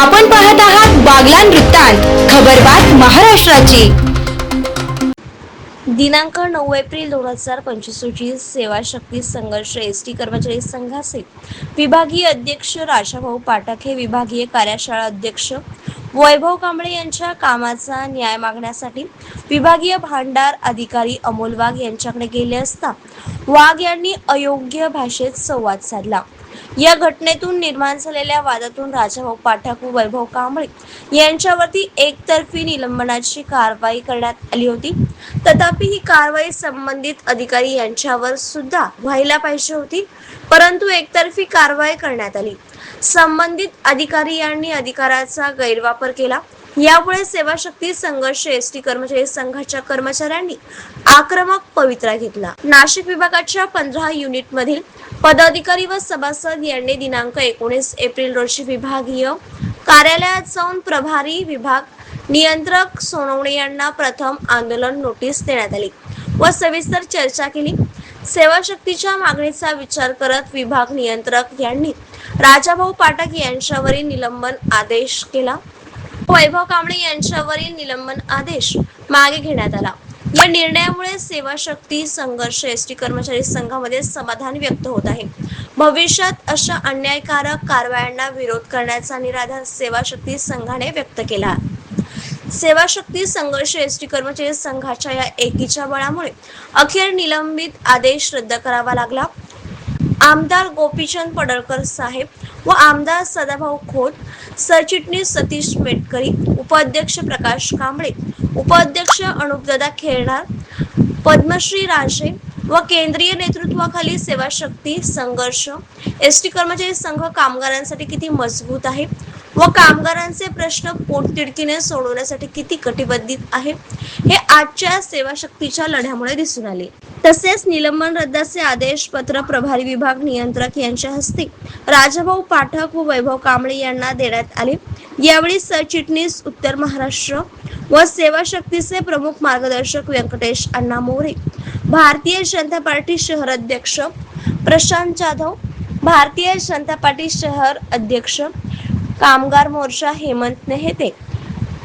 आपण पाहत आहात बागलान वृत्तांत खबरबात महाराष्ट्राची. दिनांक नऊ एप्रिल दोन हजार पंचवीस रोजी सेवा शक्ती संघर्ष एस टी कर्मचारी संघाचे विभागीय अध्यक्ष राजाभाऊ पाठक हे विभागीय कार्यशाळा अध्यक्ष वैभव कांबळे यांच्या कामाचा न्याय मागण्यासाठी विभागीय भांडार अधिकारी अमोल वाघ यांच्याकडे गेले असता वाघ यांनी अयोग्य भाषेत संवाद साधला. या घटनेतून निर्माण झालेल्या वादातून राजाभाऊ पाठक व वैभव कांबळे यांच्यावरती एकतर्फी निलंबनाची कारवाई करण्यात आली होती. तथापि ही कारवाई संबंधित अधिकारी यांच्यावर सुद्धा व्हायला पाहिजे होती परंतु एकतर्फी कारवाई करण्यात आली. संबंधित अधिकारी यांनी अधिकाराचा गैरवापर केला. यामुळे सेवा शक्ती संघर्ष एस टी कर्मचारी संघाच्या कर्मचाऱ्यांनी आक्रमक पवित्रा घेतला. नाशिक विभागाच्या पंधरा युनिट मधील पदाधिकारी व सभासद यांनी दिनांक एकोणीस एप्रिल रोजी विभागीय कार्यालयात जाऊन प्रभारी विभाग नियंत्रक सोनवणे यांना प्रथम आंदोलन नोटीस देण्यात आली व सविस्तर चर्चा केली. सेवा शक्तीच्या मागणीचा विचार करत विभाग नियंत्रक यांनी राजाभाऊ पाठक यांच्यावरील निलंबन आदेश केला. वैभव कांबळे यांच्यावरील निलंबन आदेश मागे घेण्यात आला. या निर्णयामुळे सेवा शक्ती संघर्ष एस टी कर्मचारी संघामध्ये समाधान व्यक्त होत आहे. भविष्यात अशा अन्यायकारक कारवायांना विरोध करण्याचा निराधार सेवा शक्ती संघाने व्यक्त केला. सेवा शक्ती संघर्ष एस टी कर्मचारी संघाच्या या एकीच्या बळामुळे अखेर निलंबित आदेश रद्द करावा लागला. आमदार गोपीचंद पडळकर साहेब व आमदार सदाभाऊ खोत सरचिटणीस सतीश मेटकरी उपाध्यक्ष प्रकाश कांबळे उपाध्यक्ष अनुपदादा खेळणार पद्मश्री राजे व केंद्रीय नेतृत्वाखाली सेवा शक्ती संघर्ष. एस टी कर्मचारी संघ कामगारांसाठी किती मजबूत आहे व कामगारांचे प्रश्न पोटतिडकीने सोडवण्यासाठी किती कटिबद्ध आहे? हे आजच्या सेवा शक्तीच्या लढ्यामुळे दिसून आले. तसेच निलंबन रद्दाचे आदेश पत्र प्रभारी विभाग नियंत्रक यांच्या हस्ते राजाभाऊ पाठक व वैभव कांबळे यांना देण्यात आले. यावेळी सरचिटणीस उत्तर महाराष्ट्र व सेवा शक्तीचे प्रमुख मार्गदर्शक व्यंकटेश अण्णा मोरे भारतीय जनता पार्टी शहर अध्यक्ष प्रशांत जाधव भारतीय जनता पार्टी शहर अध्यक्ष कामगार मोर्चा हेमंत नेहते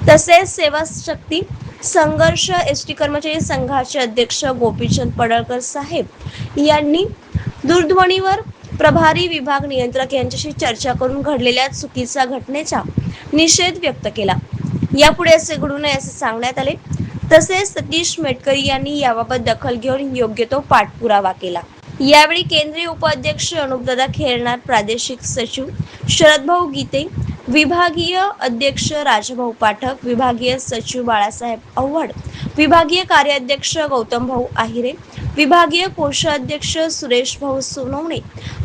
तसेच सेवा शक्ती संघर्ष एस टी कर्मचारी संघाचे अध्यक्ष गोपीचंद पडळकर साहेब यांनी दूरध्वनीवर प्रभारी विभाग नियंत्रक यांच्याशी चर्चा करून घडलेल्या चुकीच्या घटनेचा निषेध व्यक्त केला. यापुढे असे घडू नये असे सांगण्यात आले. तसेच सतीश मेटकरी यांनी याबाबत दखल घेऊन योग्य तो पाठपुरावा केला. यावेळी केंद्रीय उपाध्यक्ष अनुपदादा खेरणार प्रादेशिक सचिव शरदभाऊ गीते विभागीय अध्यक्ष राजभाऊ पाठक विभागीय सचिव बाळासाहेब आव्हाड विभागीय कार्याध्यक्ष गौतम भाऊ आहिरे विभागीय कोषाध्यक्ष सुरेश भाऊ सोनवणे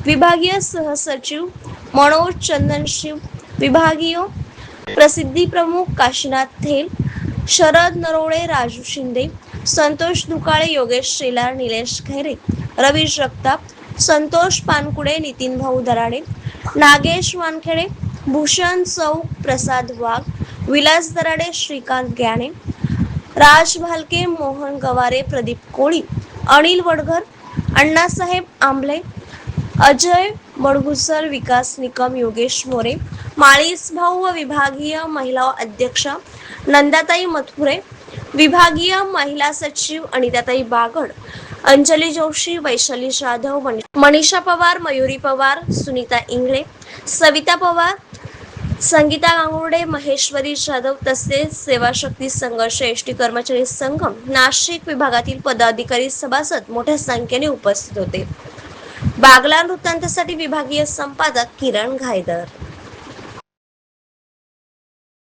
विभागीय सहसचिव मनोज चंदनशिव विभागीय प्रसिद्धी प्रमुख काशीनाथ थेल शरद नरोळे राजू शिंदे संतोष दुकाळे योगेश शेलार निलेश खैरे रवी जगताप संतोष पानकुडे नितीन भाऊ दराडे नागेश वानखेडे भूषण चौक प्रसाद वाघ विलास दराडे श्रीकांत ग्याणे राज भालके मोहन गवारे प्रदीप कोळी अनिल वडघर अण्णासाहेब आंबले अजय बडगुसर विकास निकम योगेश मोरे माळीस भाऊ व विभागीय महिला अध्यक्षा नंदाताई मथुरे विभागीय महिला सचिव अनिताताई बागड अंजली जोशी वैशाली जाधव मनीषा पवार मयुरी पवार सुनीता इंगळे सविता पवार संगीता गांगुर्डे महेश्वरी जाधव तसेच सेवा शक्ती संघर्ष एस टी कर्मचारी संघ नाशिक विभागातील पदाधिकारी सभासद मोठ्या संख्येने उपस्थित होते. बागला वृत्तांतासाठी विभागीय संपादक किरण घायदर